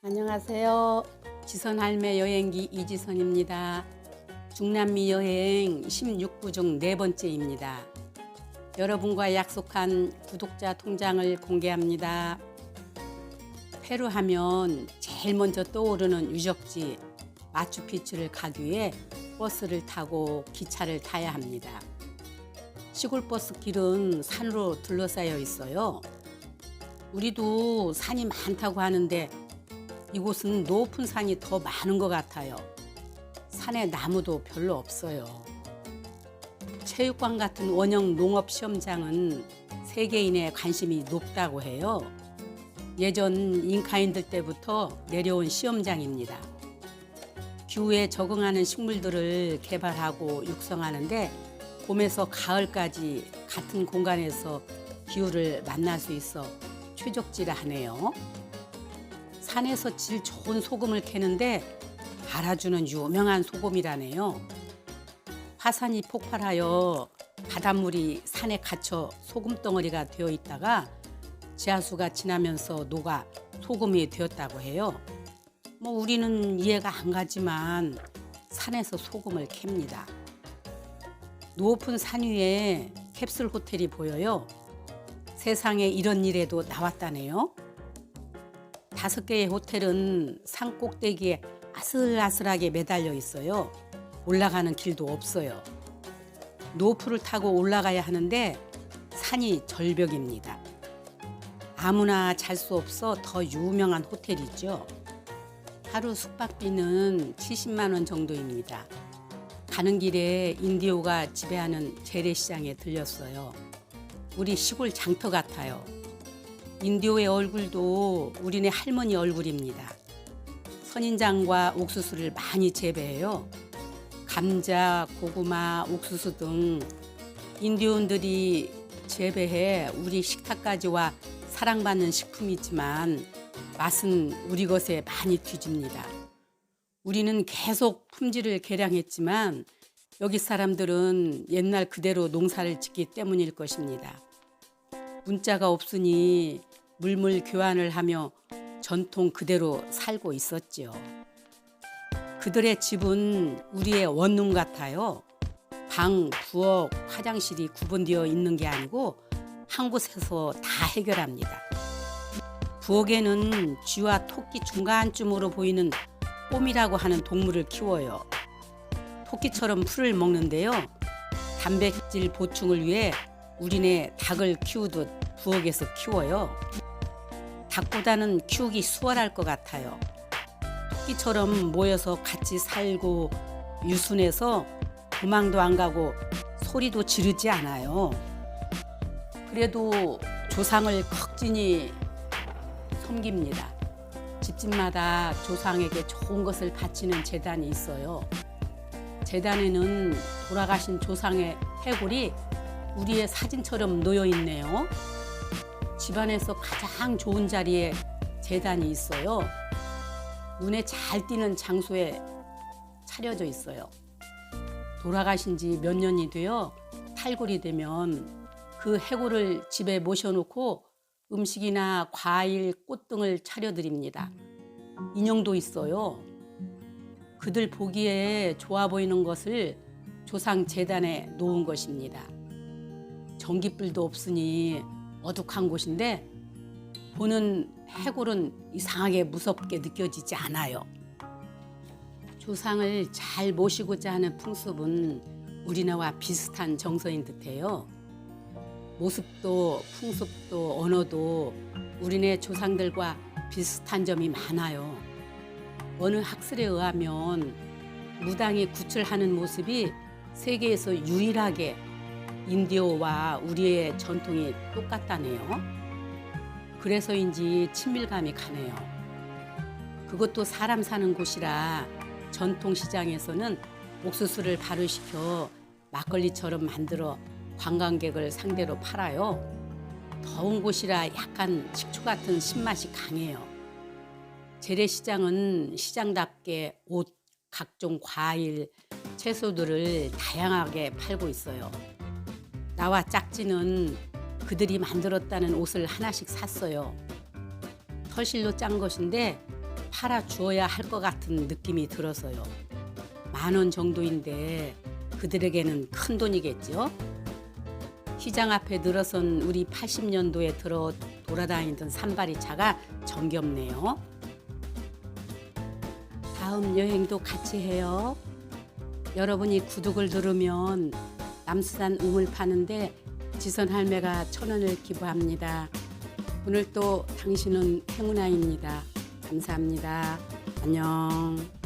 안녕하세요. 지선 할매 여행기 이지선입니다. 중남미 여행 16부 중 네 번째입니다. 여러분과 약속한 구독자 통장을 공개합니다. 페루 하면 제일 먼저 떠오르는 유적지 마추픽추를 가기 위해 버스를 타고 기차를 타야 합니다. 시골 버스 길은 산으로 둘러싸여 있어요. 우리도 산이 많다고 하는데 이곳은 높은 산이 더 많은 것 같아요. 산에 나무도 별로 없어요. 체육관 같은 원형 농업 시험장은 세계인의 관심이 높다고 해요. 예전 잉카인들 때부터 내려온 시험장입니다. 기후에 적응하는 식물들을 개발하고 육성하는데 봄에서 가을까지 같은 공간에서 기후를 만날 수 있어 최적지라 하네요. 산에서 질 좋은 소금을 캐는데 알아주는 유명한 소금이라네요. 화산이 폭발하여 바닷물이 산에 갇혀 소금 덩어리가 되어 있다가 지하수가 지나면서 녹아 소금이 되었다고 해요. 뭐 우리는 이해가 안 가지만 산에서 소금을 캡니다. 높은 산 위에 캡슐 호텔이 보여요. 세상에 이런 일에도 나왔다네요. 다섯 개의 호텔은 산 꼭대기에 아슬아슬하게 매달려 있어요. 올라가는 길도 없어요. 노프를 타고 올라가야 하는데 산이 절벽입니다. 아무나 잘 수 없어 더 유명한 호텔이죠. 하루 숙박비는 70만 원 정도입니다. 가는 길에 인디오가 지배하는 재래시장에 들렸어요. 우리 시골 장터 같아요. 인디오의 얼굴도 우리네 할머니 얼굴입니다. 선인장과 옥수수를 많이 재배해요. 감자, 고구마, 옥수수 등 인디온들이 재배해 우리 식탁까지 와 사랑받는 식품이지만 맛은 우리 것에 많이 뒤집니다. 우리는 계속 품질을 개량했지만 여기 사람들은 옛날 그대로 농사를 짓기 때문일 것입니다. 문자가 없으니 물물 교환을 하며 전통 그대로 살고 있었지요. 그들의 집은 우리의 원룸 같아요. 방, 부엌, 화장실이 구분되어 있는 게 아니고 한 곳에서 다 해결합니다. 부엌에는 쥐와 토끼 중간쯤으로 보이는 꼼이라고 하는 동물을 키워요. 토끼처럼 풀을 먹는데요. 단백질 보충을 위해 우리네 닭을 키우듯 부엌에서 키워요. 닭보다는 키우기 수월할 것 같아요. 토끼처럼 모여서 같이 살고 유순해서 도망도 안 가고 소리도 지르지 않아요. 그래도 조상을 극진히 섬깁니다. 집집마다 조상에게 좋은 것을 바치는 재단이 있어요. 재단에는 돌아가신 조상의 해골이 우리의 사진처럼 놓여 있네요. 집안에서 가장 좋은 자리에 재단이 있어요. 눈에 잘 띄는 장소에 차려져 있어요. 돌아가신 지 몇 년이 되어 탈골이 되면 그 해골을 집에 모셔놓고 음식이나 과일, 꽃 등을 차려드립니다. 인형도 있어요. 그들 보기에 좋아 보이는 것을 조상 재단에 놓은 것입니다. 전기불도 없으니 어둑한 곳인데 보는 해골은 이상하게 무섭게 느껴지지 않아요. 조상을 잘 모시고자 하는 풍습은 우리나라와 비슷한 정서인 듯해요. 모습도 풍습도 언어도 우리네 조상들과 비슷한 점이 많아요. 어느 학설에 의하면 무당이 구출하는 모습이 세계에서 유일하게 인디오와 우리의 전통이 똑같다네요. 그래서인지 친밀감이 가네요. 그것도 사람 사는 곳이라 전통 시장에서는 옥수수를 발효시켜 막걸리처럼 만들어 관광객을 상대로 팔아요. 더운 곳이라 약간 식초 같은 신맛이 강해요. 재래시장은 시장답게 옷, 각종 과일, 채소들을 다양하게 팔고 있어요. 나와 짝지는 그들이 만들었다는 옷을 하나씩 샀어요. 털실로 짠 것인데 팔아 주어야 할 것 같은 느낌이 들어서요. 만 원 정도인데 그들에게는 큰 돈이겠죠. 시장 앞에 늘어선 우리 80년도에 들어 돌아다니던 산발이 차가 정겹네요. 다음 여행도 같이 해요. 여러분이 구독을 누르면 남수산 우물 파는데 지선 할매가 천 원을 기부합니다. 오늘 또 당신은 행운아입니다. 감사합니다. 안녕.